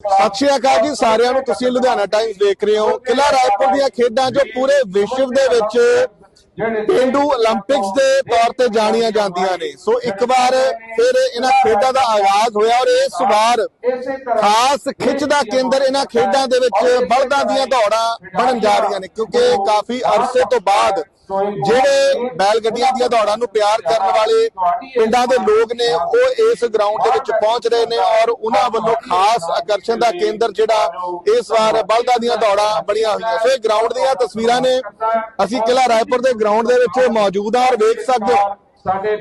ਸਤਿ ਸ਼੍ਰੀ ਅਕਾਲ ਜੀ ਸਾਰਿਆਂ ਨੂੰ। ਤੁਸੀਂ ਲੁਧਿਆਣਾ ਟਾਈਮਸ ਦੇਖ ਰਹੇ ਹੋ। ਕਿਲਾ ਰਾਏਪੁਰ ਦੀਆਂ ਖੇਡਾਂ ਜੋ ਪੂਰੇ ਵਿਸ਼ਵ ਦੇ ਵਿੱਚ ਪੇਂਡੂ 올림픽ਸ ਦੇ ਤੌਰ ਤੇ ਜਾਣੀਆਂ ਜਾਂਦੀਆਂ ਨੇ। ਸੋ ਇੱਕ ਵਾਰ ਫਿਰ ਇਹਨਾਂ ਖੇਡਾਂ ਦਾ ਆਗਾਜ਼ ਹੋਇਆ ਔਰ ਇਸ ਵਾਰ ਖਾਸ ਖਿੱਚ ਦਾ ਕੇਂਦਰ ਇਹਨਾਂ ਖੇਡਾਂ ਦੇ ਵਿੱਚ ਬਲਦਾਂ ਦੀਆਂ ਦੌੜਾਂ ਬਣਨ ਜਾ ਰਹੀਆਂ ਨੇ, ਕਿਉਂਕਿ ਕਾਫੀ ਅਰਸੇ ਤੋਂ ਬਾਅਦ ਜਿਹੜੇ ਬੈਲ ਗੱਡੀਆਂ ਦੀਆਂ ਦੌੜਾਂ ਨੂੰ ਪਿਆਰ ਕਰਨ ਵਾਲੇ ਪਿੰਡਾਂ ਦੇ ਲੋਕ ਨੇ, ਉਹ ਇਸ ਗਰਾਊਂਡ ਦੇ ਵਿੱਚ ਪਹੁੰਚ ਰਹੇ ਨੇ ਔਰ ਉਹਨਾਂ ਵੱਲੋਂ ਖਾਸ ਆਕਰਸ਼ਣ ਦਾ ਕੇਂਦਰ ਜਿਹੜਾ ਇਸ ਵਾਰ ਬਲਦਾਂ ਦੀਆਂ ਦੌੜਾਂ ਬਣੀਆਂ ਹੋਈਆਂ। ਸੋ ਇਹ ਗਰਾਊਂਡ ਦੀਆਂ ਤਸਵੀਰਾਂ ਨੇ। ਅਸੀਂ ਕਿਲਾ ਰਾਏਪੁਰ ਦੇ ਗਰਾਊਂਡ ਦੇ ਵਿੱਚ ਮੌਜੂਦ ਹਾਂ ਔਰ ਵੇਖ ਸਕਦੇ ਹੋ।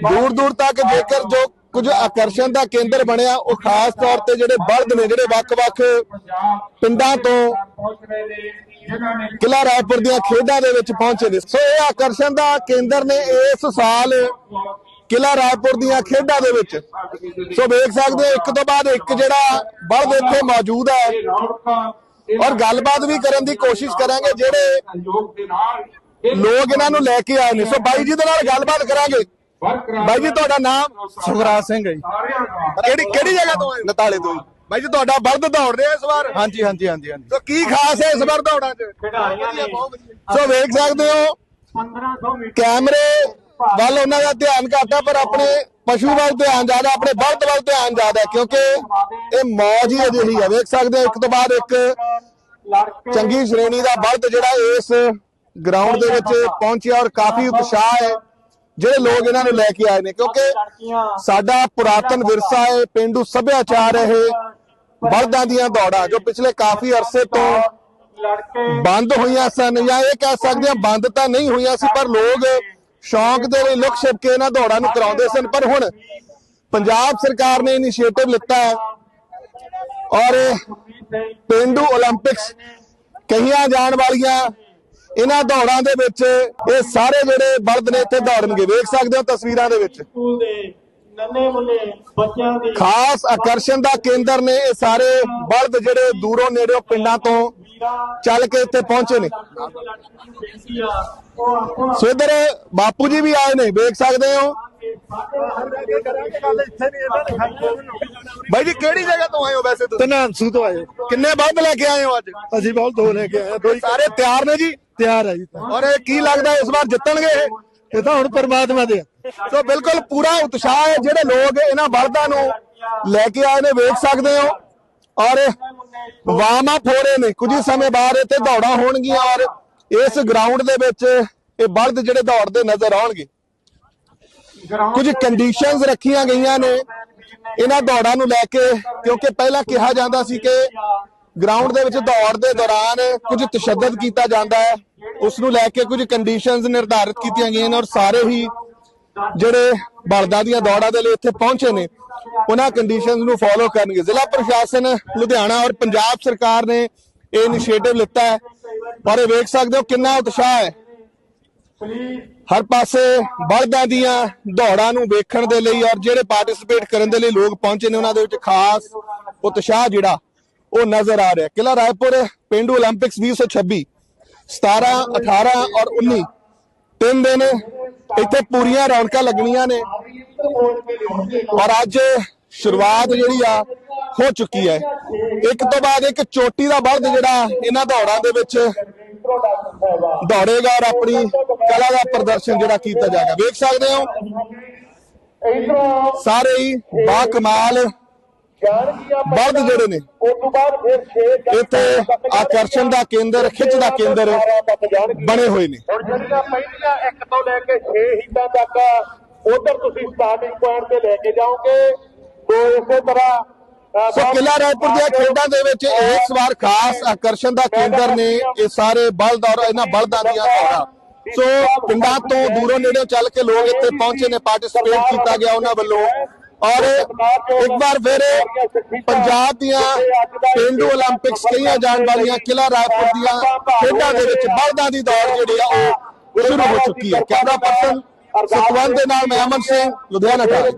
ਦੂਰ ਦੂਰ ਤੱਕ ਜੇਕਰ ਜੋ ਕੁਝ ਆਕਰਸ਼ਣ ਦਾ ਕੇਂਦਰ ਬਣਿਆ, ਉਹ ਖਾਸ ਤੌਰ ਤੇ ਜਿਹੜੇ ਬਲਦ ਨੇ, ਜਿਹੜੇ ਵੱਖ-ਵੱਖ ਪਿੰਡਾਂ ਤੋਂ ਕਿਲਾ ਰਾਏਪੁਰ ਦੀਆਂ ਖੇਡਾਂ ਦੇ ਵਿੱਚ ਪਹੁੰਚੇ ਨੇ। ਸੋ ਇਹ ਆਕਰਸ਼ਣ ਦਾ ਕੇਂਦਰ ਨੇ ਇਸ ਸਾਲ ਕਿਲਾ ਰਾਏਪੁਰ ਦੀਆਂ ਖੇਡਾਂ ਦੇ ਵਿੱਚ। ਸੋ ਵੇਖ ਸਕਦੇ ਹੋ ਇੱਕ ਤੋਂ ਬਾਅਦ ਇੱਕ ਜਿਹੜਾ ਬਲਦ ਇੱਥੇ ਮੌਜੂਦ ਹੈ। ਔਰ ਗੱਲਬਾਤ ਵੀ ਕਰਨ ਦੀ ਕੋਸ਼ਿਸ਼ ਕਰਾਂਗੇ ਜਿਹੜੇ ਲੋਕ ਇਹਨਾਂ ਨੂੰ ਲੈ ਕੇ ਆਏ ਨੇ। ਸੋ ਬਾਈ ਜੀ ਦੇ ਨਾਲ ਗੱਲਬਾਤ ਕਰਾਂਗੇ। ਬਾਈ ਜੀ ਤੁਹਾਡਾ ਨਾਮ? ਸੁਖਰਾਜ ਸਿੰਘ ਹੈ ਜੀ। ਕਿਹੜੀ ਕਿਹੜੀ ਜਗ੍ਹਾ ਤੋਂ ਆਏ ਨਤਾਲੇ ਤੋਂ। ਬਾਈ ਜੀ ਤੁਹਾਡਾ ਬਲਦ ਦੌੜ ਰਿਹਾ ਇਸ ਵਾਰ? ਹਾਂਜੀ ਹਾਂਜੀ ਹਾਂਜੀ ਹਾਂਜੀ। ਸੋ ਕੀ ਖਾਸ ਹੈ ਇਸ ਵਾਰ ਦੌੜਾਂ 'ਚ? ਖਿਡਾਰੀਆਂ ਨੇ ਸੋ ਵੇਖ ਸਕਦੇ ਹੋ 1500 ਮੀਟਰ ਕੈਮਰੇ ਵੱਲ ਉਹਨਾਂ ਦਾ ਧਿਆਨ ਘੱਟ ਹੈ ਪਰ ਆਪਣੇ ਪਸ਼ੂ ਵੱਲ ਧਿਆਨ ਜ਼ਿਆਦਾ ਆਪਣੇ ਬਲਦ ਵੱਲ ਧਿਆਨ ਜ਼ਿਆਦਾ ਕਿਉਂਕਿ ਇਹ ਮੌਜ ਹੀ ਅਜਿਹੀ ਹੈ ਵੇਖ ਸਕਦੇ ਹੋ ਇੱਕ ਤੋਂ ਬਾਅਦ ਇੱਕ ਲੜਕੇ ਚੰਗੀ ਸ਼੍ਰੇਣੀ ਦਾ ਬਲਦ ਜਿਹੜਾ ਇਸ ਗਰਾਊਂਡ ਦੇ ਵਿੱਚ ਪਹੁੰਚਿਆ ਔਰ ਕਾਫੀ ਉਤਸ਼ਾਹ ਹੈ। ਜਿਹੜੇ ਲੋਕ ਇਹਨਾਂ ਨੂੰ ਲੈ ਕੇ ਆਏ ਨੇ ਕਿਉਂਕਿ ਸਾਡਾ ਪੁਰਾਤਨ ਵਿਰਸਾ ਹੈ ਪਿੰਡੂ ਸੱਭਿਆਚਾਰ ਇਹ ਬਲਦਾਂ ਦੀਆਂ ਦੌੜਾਂ ਜੋ ਪਿਛਲੇ ਕਾਫੀ ਅਰਸੇ ਤੋਂ ਬੰਦ ਹੋਈਆਂ ਸਨ ਜਾਂ ਇਹ ਕਹਿ ਸਕਦੇ ਆ ਬੰਦ ਤਾਂ ਨਹੀਂ ਹੋਈਆਂ ਸੀ ਪਰ ਲੋਕ ਸ਼ੌਂਕ ਦੇ ਲਈ ਲੁਕ ਛਿਪ ਕੇ ਇਹਨਾਂ ਦੌੜਾਂ ਨੂੰ ਕਰਾਉਂਦੇ ਸਨ। ਪਰ ਹੁਣ ਪੰਜਾਬ ਸਰਕਾਰ ਨੇ ਇਨੀਸ਼ੀਏਟਿਵ ਲਿੱਤਾ ਹੈ ਔਰ ਪਿੰਡੂ 올림픽ਸ ਕਹੀਆਂ ਜਾਣ ਵਾਲੀਆਂ ਇਹਨਾਂ ਦੌੜਾਂ ਦੇ ਵਿੱਚ ਇਹ ਸਾਰੇ ਜਿਹੜੇ ਬਲਦ ਨੇ ਇੱਥੇ ਦੌੜਨਗੇ। ਵੇਖ ਸਕਦੇ ਹੋ ਤਸਵੀਰਾਂ ਦੇ ਵਿੱਚ। ਸਕੂਲ ਦੇ ਨੰਨੇ ਮੁੰਨੇ ਬੱਚਿਆਂ ਦੀ ਖਾਸ ਆਕਰਸ਼ਣ ਦਾ ਕੇਂਦਰ ਨੇ ਇਹ ਸਾਰੇ ਬਲਦ ਜਿਹੜੇ ਦੂਰੋਂ ਨੇੜਿਓਂ ਪਿੰਡਾਂ ਤੋਂ ਚੱਲ ਕੇ ਇੱਥੇ ਪਹੁੰਚੇ ਨੇ। ਸੋ ਇੱਧਰ ਬਾਪੂ ਜੀ ਵੀ ਆਏ ਨੇ ਵੇਖ ਸਕਦੇ ਹੋ। ਬਾਈ ਜੀ ਕਿਹੜੀ ਜਗ੍ਹਾ ਤੋਂ ਆਏ ਹੋ ਵੈਸੇ ਤੁਸੀਂ? ਤਨਾਂਸੂ ਤੋਂ ਆਏ ਕਿੰਨੇ ਬਲਦ ਲੈ ਕੇ ਆਏ ਹੋ ਅੱਜ? ਅਸੀਂ ਬਹੁਤ ਦੋ ਲੈ ਕੇ ਆਏ ਹਾਂ, ਦੋ ਹੀ ਸਾਰੇ ਤਿਆਰ ਨੇ ਜੀ? ਤਿਆਰ ਹੈ ਜੀ ਤਾਂ। ਔਰ ਇਹ ਕੀ ਲੱਗਦਾ ਇਸ ਵਾਰ ਜਿੱਤਣਗੇ ਇਹ? ਇਹ ਤਾਂ ਹੁਣ ਪਰਮਾਤਮਾ ਦੇ ਆ। ਸੋ ਬਿਲਕੁਲ ਪੂਰਾ ਉਤਸ਼ਾਹ ਹੈ, ਜਿਹੜੇ ਲੋਕ ਇਹਨਾਂ ਬਲਦਾਂ ਨੂੰ ਲੈ ਕੇ ਆਏ ਨੇ, ਵੇਖ ਸਕਦੇ ਹੋ। ਔਰ ਵਾਮਾ ਫੋੜੇ ਨੇ। ਕੁਝ ਹੀ ਸਮੇਂ ਬਾਅਦ ਇੱਥੇ ਦੌੜਾਂ ਹੋਣਗੀਆਂ ਔਰ ਇਸ ਗਰਾਊਂਡ ਦੇ ਵਿੱਚ ਇਹ ਬਲਦ ਜਿਹੜੇ ਦੌੜਦੇ ਨਜ਼ਰ ਆਉਣਗੇ। ਕੁਝ ਕੰਡੀਸ਼ਨਸ ਰੱਖੀਆਂ ਗਈਆਂ ਨੇ ਇਹਨਾਂ ਦੌੜਾਂ ਨੂੰ ਲੈ ਕੇ, ਕਿਉਂਕਿ ਪਹਿਲਾਂ ਕਿਹਾ ਜਾਂਦਾ ਸੀ ਕਿ ਗਰਾਊਂਡ ਦੇ ਵਿੱਚ ਦੌੜ ਦੇ ਦੌਰਾਨ ਕੁਝ ਤਸ਼ੱਦਦ ਕੀਤਾ ਜਾਂਦਾ ਹੈ। ਉਸ ਨੂੰ ਲੈ ਕੇ ਕੁਝ ਕੰਡੀਸ਼ਨਸ ਨਿਰਧਾਰਿਤ ਕੀਤੀਆਂ ਗਈਆਂ ਨੇ ਔਰ ਸਾਰੇ ਹੀ ਜਿਹੜੇ ਬਲਦਾਂ ਦੀਆਂ ਦੌੜਾਂ ਦੇ ਲਈ ਇੱਥੇ ਪਹੁੰਚੇ ਨੇ, ਉਹਨਾਂ ਕੰਡੀਸ਼ਨਸ ਨੂੰ ਫੋਲੋ ਕਰਨਗੇ। ਜ਼ਿਲ੍ਹਾ ਪ੍ਰਸ਼ਾਸਨ ਲੁਧਿਆਣਾ ਔਰ ਪੰਜਾਬ ਸਰਕਾਰ ਨੇ ਇਹ ਇਨੀਸ਼ੀਏਟਿਵ ਲਿੱਤਾ ਹੈ ਔਰ ਇਹ ਵੇਖ ਸਕਦੇ ਹੋ ਕਿੰਨਾ ਉਤਸ਼ਾਹ ਹੈ। ਹਰ ਪਾਸੇ ਬਲਦਾਂ ਦੀਆਂ ਦੌੜਾਂ ਨੂੰ ਵੇਖਣ ਦੇ ਲਈ ਔਰ ਜਿਹੜੇ ਪਾਰਟਿਸਿਪੇਟ ਕਰਨ ਦੇ ਲਈ ਲੋਕ ਪਹੁੰਚੇ ਨੇ, ਉਹਨਾਂ ਦੇ ਵਿੱਚ ਖਾਸ ਉਤਸ਼ਾਹ ਜਿਹੜਾ ਉਹ ਨਜ਼ਰ ਆ ਰਿਹਾ ਕਿਲਾ ਰਾਏਪੁਰ, ਪਿੰਡੂ 올림픽ਸ 2026 17 18 ਔਰ 19 ਤਿੰਨ ਦਿਨ ਇੱਥੇ ਪੂਰੀਆਂ ਰੌਣਕਾਂ ਲੱਗਣੀਆਂ ਨੇ ਔਰ ਅੱਜ ਸ਼ੁਰੂਆਤ ਜਿਹੜੀ ਆ, ਹੋ ਚੁੱਕੀ ਹੈ। ਇੱਕ ਤੋਂ ਬਾਅਦ ਇੱਕ ਚੋਟੀ ਦਾ ਬਲਦ ਜਿਹੜਾ ਇਹਨਾਂ ਦੌੜਾਂ ਦੇ ਵਿੱਚ ਦੌੜੇਗਾ ਔਰ ਆਪਣੀ ਕਲਾ ਦਾ ਪ੍ਰਦਰਸ਼ਨ ਜਿਹੜਾ ਕੀਤਾ ਜਾਏਗਾ। ਵੇਖ ਸਕਦੇ ਹੋ? ਸਾਰੇ ਹੀ ਬਾ ਕਮਾਲ ਬਲਦ ਜਿਹੜੇ ਨੇ। ਇੱਥੇ ਆਕਰਸ਼ਣ ਦਾ ਕੇਂਦਰ ਖਿੱਚ ਦਾ ਕੇਂਦਰ ਬਣੇ ਹੋਏ ਨੇ। ਹੁਣ ਜਿਹੜੀਆਂ ਪਹਿਲੀਆਂ 1 ਤੋਂ ਲੈ ਕੇ 6 ਹੀਟਾਂ ਤੱਕ ਉਧਰ ਤੁਸੀਂ ਸਟਾਰਟਿੰਗ ਪੁਆਇੰਟ ਤੇ ਲੈ ਕੇ ਜਾਓਗੇ। ਤੋਂ ਇਸੇ ਤਰ੍ਹਾਂ ਸੋ ਕਿਲਾ ਰਾਏਪੁਰ ਦੀਆਂ ਖੇਡਾਂ ਦੇ ਵਿੱਚ ਇਸ ਵਾਰ ਖਾਸ ਆਕਰਸ਼ਣ ਦਾ ਕੇਂਦਰ ਨੇ ਇਹ ਸਾਰੇ ਬਲਦ ਔਰ ਇਹਨਾਂ ਬਲਦਾਂ ਦੀਆਂ ਦੌੜਾਂ ਸੋ ਪਿੰਡਾਂ ਤੋਂ ਦੂਰੋਂ ਨੇੜੇ ਚੱਲ ਕੇ ਲੋਕ ਇੱਥੇ ਪਹੁੰਚੇ ਨੇ ਪਾਰਟਿਸਿਪੇਟ ਕੀਤਾ ਗਿਆ ਉਹਨਾਂ ਵੱਲੋਂ। ਔਰ ਇੱਕ ਵਾਰ ਫਿਰ ਪੰਜਾਬ ਦੀਆਂ ਪਿੰਡੂ 올림픽ਸ ਕਈਆਂ ਜਾਣ ਵਾਲੀਆਂ ਕਿਲਾ ਰਾਏਪੁਰ ਦੀਆਂ ਖੇਡਾਂ ਦੇ ਵਿੱਚ ਬਲਦਾਂ ਦੀ ਦੌੜ ਜਿਹੜੀ ਆ ਉਹ ਸ਼ੁਰੂ ਹੋ ਚੁੱਕੀ ਹੈ। ਕੈਮਰਾ ਪਰਸਨ ਸੁਖਵੰਤ ਦੇ ਨਾਲ ਮੈਂ ਅਮਨ ਸਿੰਘ, ਲੁਧਿਆਣਾ ਟਾਈਮ